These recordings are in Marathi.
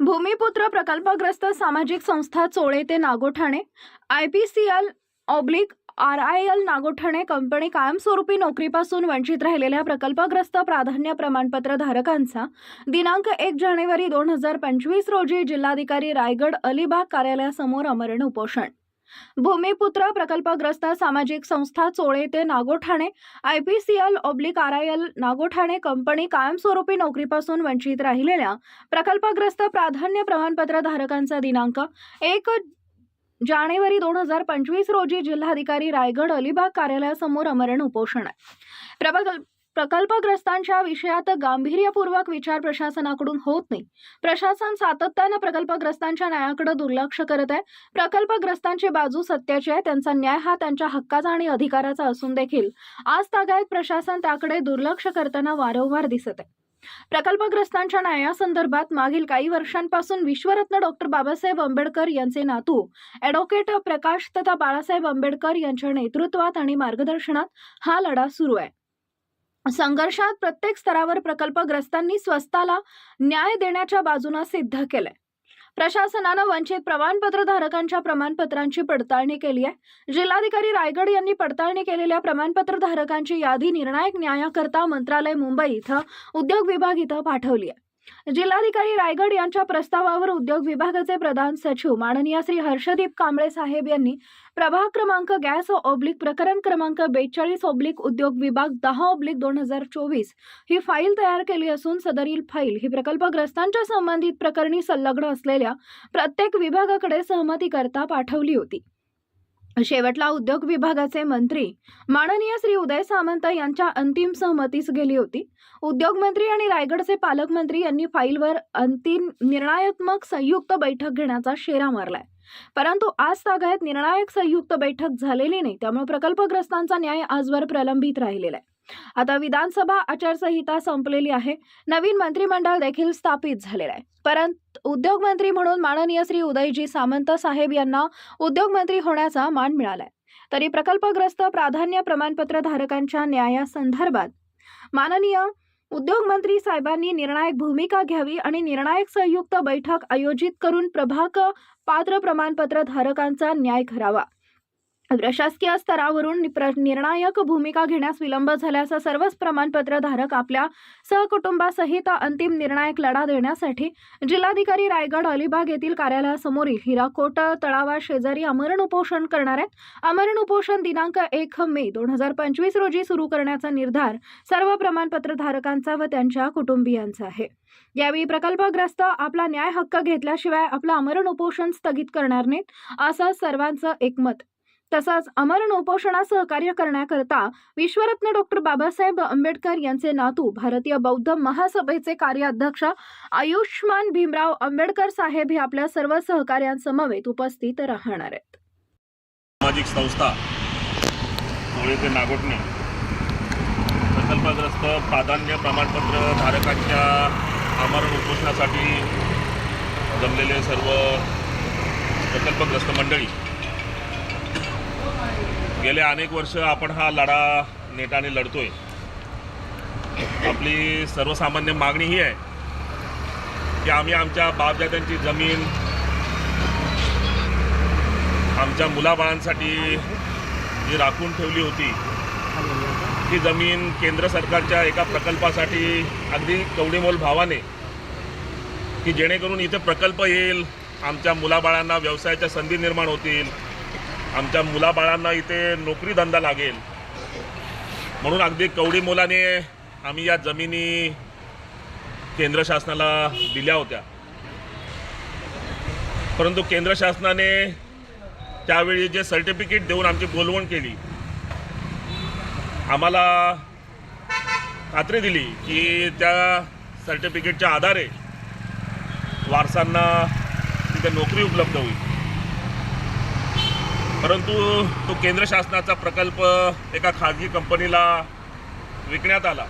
भूमिपुत्र प्रकल्पग्रस्त सामाजिक संस्था चोळे ते Nagothane I P C L oblique R I L Nagothane company कायमस्वरूपी नोकरीपासून वंचित राहिलेल्या प्रकल्पग्रस्त प्राधान्य प्रमाणपत्र धारकांचा दिनांक एक जानेवारी दोन हजार पंचवीस रोजी जिल्हाधिकारी रायगड अलिबाग कार्यालयासमोर अमरण उपोषण. भूमिपुत्र प्रकल्पग्रस्त सामाजिक संस्था चोळे ते Nagothane I P C L oblique R I L Nagothane company कायमस्वरूपी नोकरीपासून वंचित राहिलेल्या प्रकल्पग्रस्त प्राधान्य प्रमाणपत्र धारकांचा दिनांक एक जानेवारी दोन हजार पंचवीस रोजी जिल्हाधिकारी रायगड अलिबाग कार्यालयासमोर अमरण उपोषण. आहे प्रकल्प प्रकल्पग्रस्तांच्या विषयात गांभीर्यपूर्वक विचार प्रशासनाकडून होत नाही. प्रशासन सातत्यानं प्रकल्पग्रस्तांच्या न्यायाकडे दुर्लक्ष करत आहे. प्रकल्पग्रस्तांची बाजू सत्याची आहे. त्यांचा न्याय हा त्यांच्या हक्काचा आणि अधिकाराचा असून देखील आज तागायत प्रशासन त्याकडे दुर्लक्ष करताना वारंवार दिसत आहे. प्रकल्पग्रस्तांच्या न्यायासंदर्भात मागील काही वर्षांपासून विश्वरत्न डॉक्टर बाबासाहेब आंबेडकर यांचे नातू ॲडव्होकेट प्रकाश तथा बाळासाहेब आंबेडकर यांच्या नेतृत्वात आणि मार्गदर्शनात हा लढा सुरू आहे. संघर्षात प्रत्येक स्तरावर प्रकल्पग्रस्तांनी स्वस्ताला न्याय देण्याच्या बाजूनं सिद्ध केलंय. प्रशासनानं वंचित प्रमाणपत्र धारकांच्या प्रमाणपत्रांची पडताळणी केली आहे. जिल्हाधिकारी रायगड यांनी पडताळणी केलेल्या प्रमाणपत्र धारकांची यादी निर्णायक न्यायाकरता मंत्रालय मुंबई इथं उद्योग विभाग इथं पाठवली आहे. जिल्हाधिकारी रायगड यांच्या प्रस्तावावर उद्योग विभागाचे प्रधान सचिव माननीय श्री हर्षदीप कांबळे साहेब यांनी प्रभाग क्रमांक गॅस ऑब्लिक प्रकरण क्रमांक बेचाळीस ओब्लिक उद्योग विभाग दहा ओब्लिक दोन हजार चोवीस ही फाईल तयार केली असून सदरील फाईल ही प्रकल्पग्रस्तांच्या संबंधित प्रकरणी संलग्न असलेल्या प्रत्येक विभागाकडे सहमतीकरता पाठवली होती. शेवटला उद्योग विभागाचे मंत्री माननीय श्री उदय सामंत यांच्या अंतिम सहमतीस गेली होती. उद्योगमंत्री आणि रायगडचे पालकमंत्री यांनी फाईलवर अंतिम निर्णायात्मक संयुक्त बैठक घेण्याचा शेरा मारलाय. परंतु आज तागायत निर्णायक संयुक्त बैठक झालेली नाही त्यामुळे प्रकल्पग्रस्तांचा न्याय आजवर प्रलंबित राहिलेला आहे. आता विधानसभा आचारसंहिता संपलेली आहे. नवीन मंत्रिमंडळ देखील स्थापित झालेलं आहे. परंतु उद्योगमंत्री म्हणून माननीय श्री उदयजी सामंत साहेब यांना उद्योगमंत्री होण्याचा मान मिळालाय. तरी प्रकल्पग्रस्त प्राधान्य प्रमाणपत्र धारकांच्या न्यायासंदर्भात माननीय उद्योगमंत्री साहेबांनी निर्णायक भूमिका घ्यावी आणि निर्णायक संयुक्त बैठक आयोजित करून प्रभाग पात्र प्रमाणपत्र धारकांचा न्याय करावा. प्रशासकीय स्तरावरून प्र- निर्णायक भूमिका घेण्यास विलंब झाल्यास सर्वच प्रमाणपत्र धारक आपल्या सहकुटुंबासहित अंतिम निर्णायक लढा देण्यासाठी जिल्हाधिकारी रायगड अलिबाग येथील कार्यालयासमोरील हिराकोट तळावा शेजारी अमरण उपोषण करणार आहेत. अमरण उपोषण दिनांक एक मे दोन हजार पंचवीस रोजी सुरू करण्याचा निर्धार सर्व प्रमाणपत्र धारकांचा व त्यांच्या कुटुंबियांचा आहे. यावेळी प्रकल्पग्रस्त आपला न्याय हक्क घेतल्याशिवाय आपलं अमरण उपोषण स्थगित करणार नाहीत असं सर्वांचं एकमत. तसंच अमरण उपोषणास सहकार्य करण्याकरता विश्वरत्न डॉक्टर बाबासाहेब आंबेडकर यांचे नातू भारतीय बौद्ध महासभेचे कार्याध्यक्ष आयुष्मान भीमराव आंबेडकर साहेब हे आपल्या सर्व सहकार्यांसमवेत उपस्थित राहणार आहेत. सामाजिक संस्था ते नागोटणे. प्रकल्पग्रस्त प्राधान्य प्रमाणपत्र धारकांच्या आमरण उपोषणासाठी जमलेले सर्व प्रकल्पग्रस्त मंडळी गेले अनेक वर्ष आपण हा लढा नेटाने लढतोय. आपली सर्वसामान्य मागणी ही आहे की आम्ही आमच्या बापजात्यांची जमीन आमच्या मुलाबाळांसाठी जी राखून ठेवली होती ती जमीन केंद्र सरकारच्या एका प्रकल्पासाठी अगदी कवडीमोल भावाने की जेणेकरून इथे प्रकल्प येईल आमच्या मुलाबाळांना व्यवसायाच्या संधी निर्माण होतील आमच्या मुलाबाळांना इथे नोकरी धंदा लागेल. म्हणून अगदी कवडी मोलाने आम्ही या जमिनी केंद्र शासनाला दिल्या होत्या. परंतु केंद्र शासनाने त्यावेळी जे सर्टिफिकेट देऊन आमची बोलवण केली आम्हाला खात्री दिली की त्या सर्टिफिकेटच्या आधारे वारसांना तिथे नोकरी उपलब्ध होईल. परंतु तो केंद्र शासनाचा प्रकल्प एका खाजगी कंपनीला विकण्यात आला.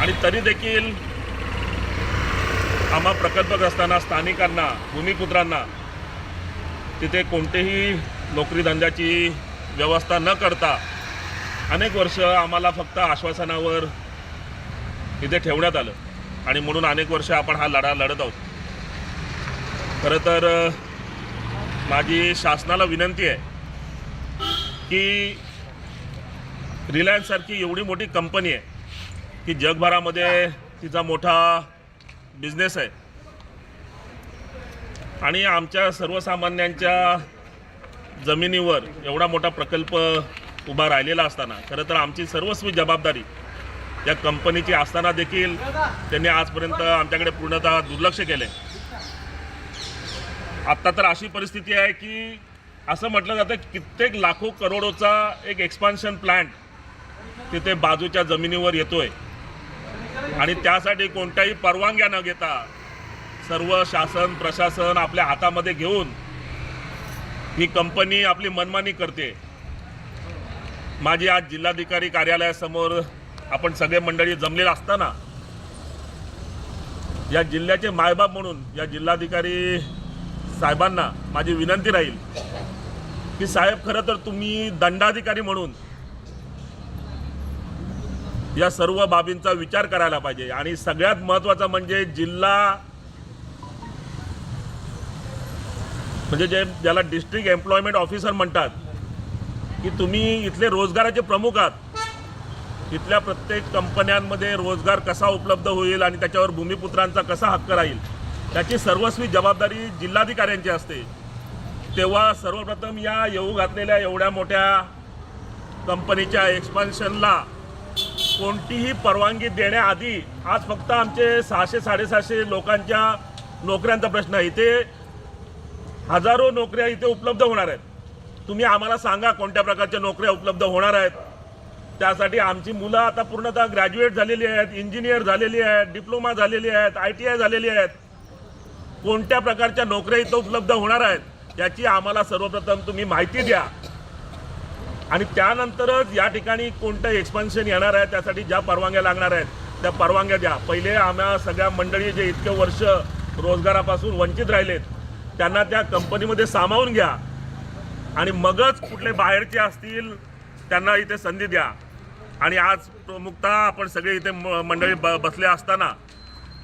आणि तरी देखील आम्हा प्रकल्पग्रस्तांना स्थानिकांना भूमिपुत्रांना तिथे कोणतेही नोकरी धंद्याची व्यवस्था न करता अनेक वर्ष आम्हाला फक्त आश्वासनावर तिथे ठेवण्यात आलं. आणि म्हणून अनेक वर्ष आपण हा लढा लढत आहोत. खरं तर माझी शासनाला विनंती आहे की रिलायन्ससारखी एवढी मोठी कंपनी आहे की जगभरामध्ये तिचा मोठा बिझनेस आहे. आणि आमच्या सर्वसामान्यांच्या जमिनीवर एवढा मोठा प्रकल्प उभा राहिलेला असताना खरं तर आमची सर्वस्वी जबाबदारी या कंपनीची असताना देखील त्यांनी आजपर्यंत आमच्याकडे पूर्णतः दुर्लक्ष केले आत्ता तर अशी परिस्थिती आहे की असं म्हटलं जातं कित्येक लाखो करोडोचा एक एक्सपान्शन प्लॅन्ट तिथे बाजूच्या जमिनीवर येतोय. आणि त्यासाठी कोणत्याही परवानग्या न घेता सर्व शासन प्रशासन आपल्या हातामध्ये घेऊन ही कंपनी आपली मनमानी करते. माझी आज जिल्हाधिकारी कार्यालयासमोर आपण सगळे मंडळी जमलेलं असताना या जिल्ह्याचे मायबाप म्हणून या जिल्हाधिकारी साहेबांना माझी विनंती राहील की साहेब खरं तर तुम्ही दंडाधिकारी म्हणून या सर्व बाबींचा विचार करायला पाहिजे. आणि सगळ्यात महत्त्वाचं म्हणजे जिल्हा म्हणजे जे ज्याला डिस्ट्रिक्ट एम्प्लॉयमेंट ऑफिसर म्हणतात की तुम्ही इथले रोजगाराचे प्रमुख आहात. इथल्या प्रत्येक कंपन्यांमध्ये रोजगार कसा उपलब्ध होईल आणि त्याच्यावर भूमिपुत्रांचा कसा हक्क राहील? त्याची सर्वस्वी जबाबदारी जिल्हाधिकाऱ्यांची असते. तेव्हा सर्वप्रथम या येऊ घातलेल्या एवढ्या मोठ्या कंपनीच्या एक्सपान्शनला कोणतीही परवानगी देण्याआधी आज फक्त आमचे सहाशे साडेसहाशे लोकांच्या नोकऱ्यांचा प्रश्न आहे. इथे हजारो नोकऱ्या इथे उपलब्ध होणार आहेत. तुम्ही आम्हाला सांगा कोणत्या प्रकारच्या नोकऱ्या उपलब्ध होणार आहेत. त्यासाठी आमची मुलं आता पूर्णतः ग्रॅज्युएट झालेली आहेत इंजिनियर झालेली आहेत डिप्लोमा झालेली आहेत आय टी आय झालेली आहेत. कोणत्या प्रकारच्या नोकऱ्या इथं उपलब्ध होणार आहेत याची आम्हाला सर्वप्रथम तुम्ही माहिती द्या. आणि त्यानंतरच या ठिकाणी कोणतं एक्सपान्शन येणार आहे त्यासाठी ज्या परवानग्या लागणार आहेत त्या परवानग्या द्या. पहिले आम्हा सगळ्या मंडळी जे इतके वर्ष रोजगारापासून वंचित राहिलेत त्यांना त्या कंपनीमध्ये सामावून घ्या. आणि मगच कुठले बाहेरचे असतील त्यांना इथे संधी द्या. आणि आज प्रमुखतः आपण सगळे इथे म- मंडळी ब बसले असताना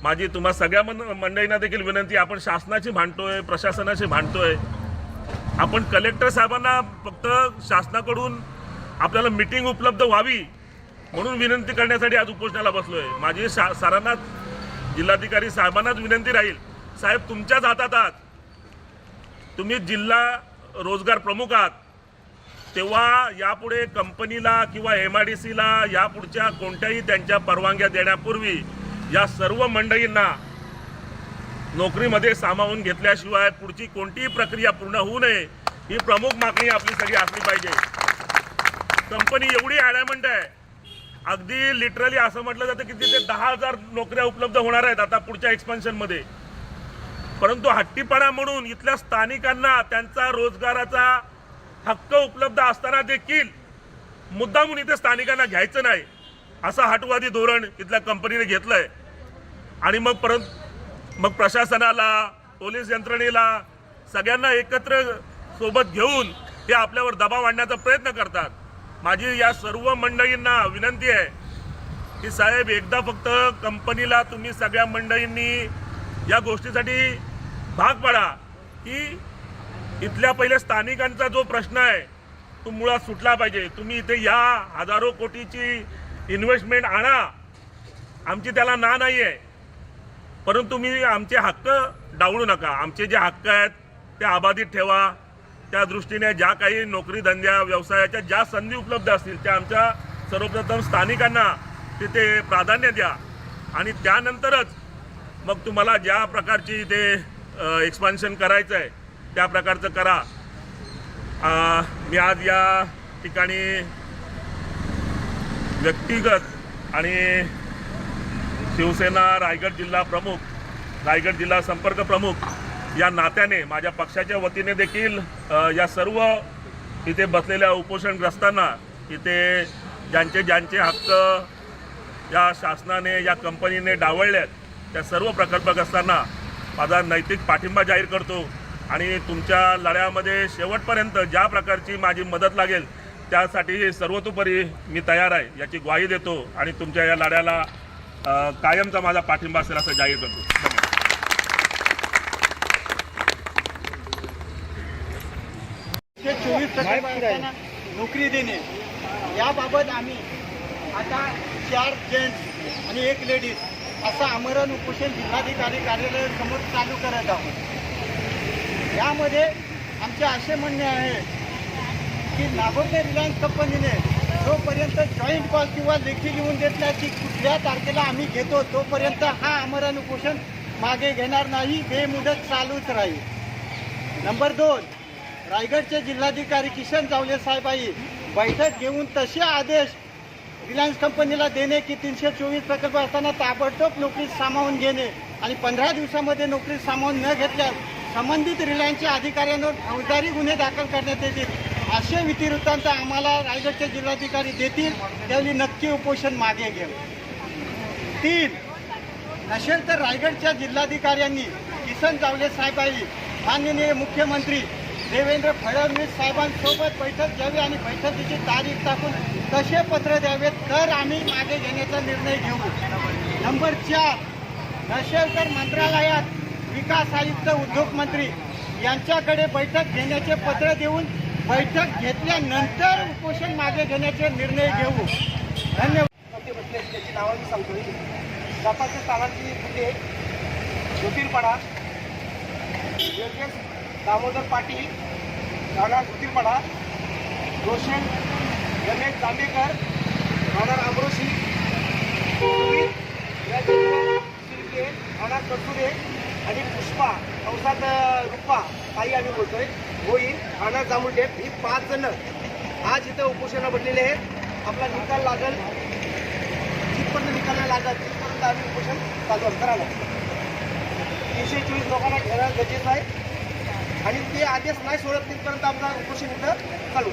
माझी तुम्हा सगळ्या मन मंडळींना देखील विनंती आपण शासनाची भांडतोय प्रशासनाची भांडतोय. आपण कलेक्टर साहेबांना फक्त शासनाकडून आपल्याला मिटिंग उपलब्ध व्हावी म्हणून विनंती करण्यासाठी आज उपोषणाला बसलोय. माझी शा सरांनाच जिल्हाधिकारी साहेबांनाच विनंती राहील. साहेब तुमच्याच हातात आहात. तुम्ही जिल्हा रोजगार प्रमुख आहात. तेव्हा यापुढे कंपनीला किंवा एम आय डी सीला यापुढच्या कोणत्याही त्यांच्या परवानग्या देण्यापूर्वी या सर्व मंडळींना नोकरीमध्ये सामावून घेतल्याशिवाय पुढची कोणतीही प्रक्रिया पूर्ण होऊ नये ही प्रमुख मागणी आपली सगळी असली पाहिजे. कंपनी एवढी ॲडॅमंट आहे. अगदी लिटरली असं म्हटलं जातं की तिथे दहा हजार नोकऱ्या उपलब्ध होणार आहेत आता पुढच्या एक्सपान्शनमध्ये परंतु हट्टीपणा म्हणून इथल्या स्थानिकांना त्यांचा रोजगाराचा हक्क उपलब्ध असताना देखील मुद्दामून इथे स्थानिकांना घ्यायचं नाही असं हटवादी धोरण इथल्या कंपनीने घेतलं आहे आणि मग परत मग प्रशासनाला पोलीस यंत्रणेला सगळ्यांना एकत्र सोबत घेऊन ते आपल्यावर दबाव आणण्याचा प्रयत्न करतात. माझी या सर्व मंडळींना विनंती आहे की साहेब एकदा फक्त कंपनीला तुम्ही सगळ्या मंडळींनी या गोष्टीसाठी भाग पाडा की इथल्या पहिले स्थानिकांचा जो प्रश्न आहे तो मुळात सुटला पाहिजे. तुम्ही इथे या हजारो कोटीची इन्व्हेस्टमेंट आणा. आमची त्याला ना नाही आहे परंतु मी आमचे हक्क डावळू नका. आमचे जे हक्क आहेत ते अबाधित ठेवा. त्या दृष्टीने ज्या काही नोकरी धंद्या व्यवसायाच्या ज्या संधी उपलब्ध असतील त्या आमच्या सर्वप्रथम स्थानिकांना तिथे प्राधान्य द्या. आणि त्यानंतरच मग तुम्हाला ज्या प्रकारची इथे एक्सपान्शन करायचं आहे त्या प्रकारचं करा. मी आज या ठिकाणी व्यक्तिगत आणि शिवसेना रायगड जिल्हा प्रमुख रायगड जिल्हा संपर्क प्रमुख या नात्याने माझ्या पक्षाच्या वतीने देखील या सर्व इथे बसलेल्या उपोषणग्रस्तांना इथे ज्यांचे ज्यांचे हक्क या शासनाने या कंपनीने डावळल्यात त्या सर्व प्रकल्पग्रस्तांना माझा नैतिक पाठिंबा जाहीर करतो. आणि तुमच्या लढ्यामध्ये शेवटपर्यंत ज्या प्रकारची माझी मदत लागेल त्यासाठी सर्वतोपरी मी तयार आहे याची ग्वाही देतो. आणि तुमच्या या लढ्याला कायमचा माझा पाठिंबा असेल असं जाहीर करतो. चोवीस नोकरी देणे. याबाबत आम्ही आता चार जेंट्स आणि एक लेडीज असं आमरण उपोषण जिल्हाधिकारी कार्यालयासमोर चालू करत आहोत. यामध्ये आमचे असे म्हणणे आहे की नागोटे रिलायन्स कंपनीने जोपर्यंत जॉईंट कॉल किंवा लेखी लिहून देत नाही की कुठल्या तारखेला आम्ही घेतो तोपर्यंत हा आमरण उपोषण मागे घेणार नाही. बेमुदत चालूच राहील. नंबर दोन रायगडचे जिल्हाधिकारी किशन जावले साहेबाई बैठक घेऊन तसे आदेश रिलायन्स कंपनीला देणे की तीनशे चोवीस प्रकल्प असताना ताबडतोब नोकरीत सामावून घेणे आणि पंधरा दिवसामध्ये नोकरीत सामावून न घेतल्यास संबंधित रिलायन्सच्या अधिकाऱ्यांवर फौजदारी गुन्हे दाखल करण्यात येतील. असे विधिवृत्तांत आम्हाला रायगडचे जिल्हाधिकारी देतील त्यावेळी नक्की उपोषण मागे घेऊ. तीन नसेल तर रायगडच्या जिल्हाधिकाऱ्यांनी किसन जावले साहेबांनी माननीय मुख्यमंत्री देवेंद्र फडणवीस साहेबांसोबत बैठक घ्यावी आणि बैठकीची तारीख टाकून कसे पत्र द्यावेत तर आम्ही मागे घेण्याचा निर्णय घेऊ. नंबर चार नसेल तर मंत्रालयात विकास आयुक्त उद्योग मंत्री यांच्याकडे बैठक घेण्याचे पत्र देऊन बैठक घेतल्यानंतर उपोषण मागे घेण्याचे निर्णय घेऊ. धन्यवाद. होते बसले त्याची नावं मी सांगतो जापाचे स्थानांची फुटे ज्योतिर्पाडा योगेश दामोदर पाटील राहणार ज्योतिरपाडा रोशन रमेश जांभेकर राहणार आमरोशी सुमित राजेंद्र शिर्के राहणार कटुरे आणि पुष्पा कंसात रुप्पा ताई आम्ही बोलतोय. भोई ठाणा जांभुर्डे ही पाच जण आज इथं उपोषणा बनलेले आहेत. आपला निकाल लागल. जिथपर्यंत निकाला लागल तिथपर्यंत आम्ही उपोषण चालू करायला तीनशे चोवीस लोकांना ठेवणं गरजेचं आहे. आणि ते आदेश नाही सोडत तिथपर्यंत आमचा उपोषण इथं चालू